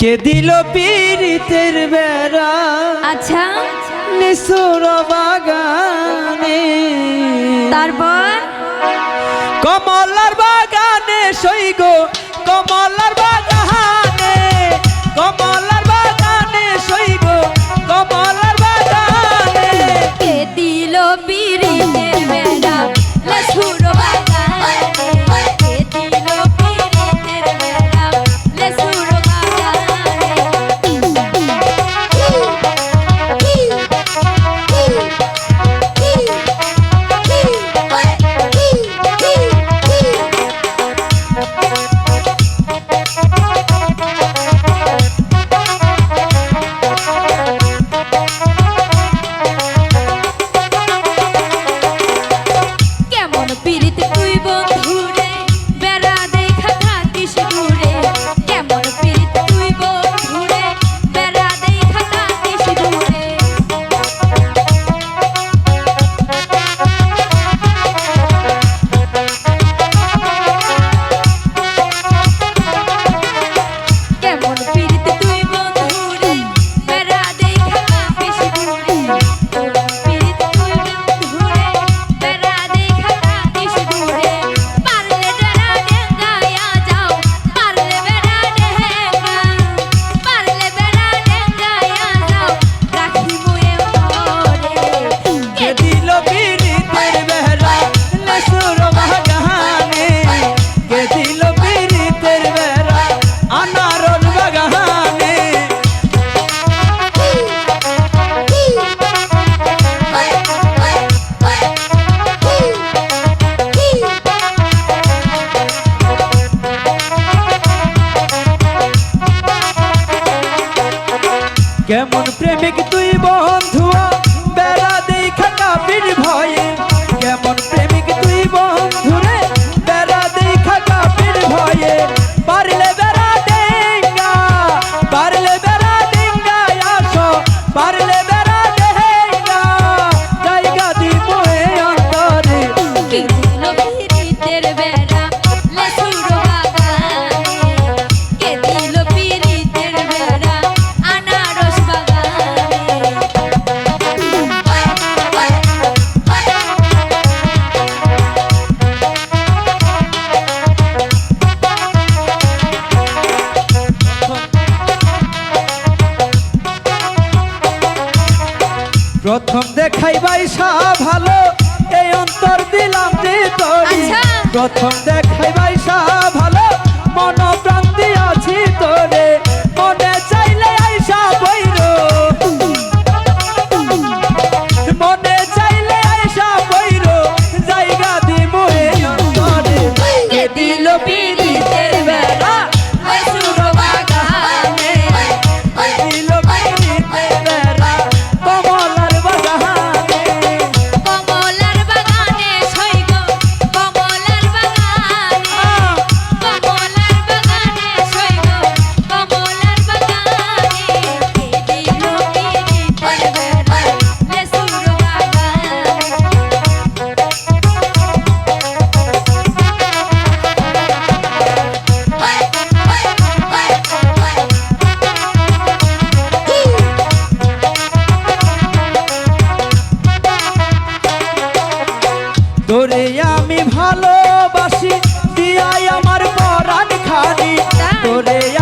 কে দিল পীড়িতের বেড়া? আচ্ছা। নিসুর বাগানে। তারপর? কমলার বাগানে সৈগো কমলার বাগান পিড়িতে তুই বন্ধু কেমন প্রেমিক তুই বন্ধু বেড়া দেখা কাপির ভয়ে প্রথম দেখাই বাইসা ভালো এই অন্তর দিলাম যে আচ্ছা। প্রথম দেখাই বাইসা ভালো মন আমার পরাণ খানি। হ্যাঁ। তোরে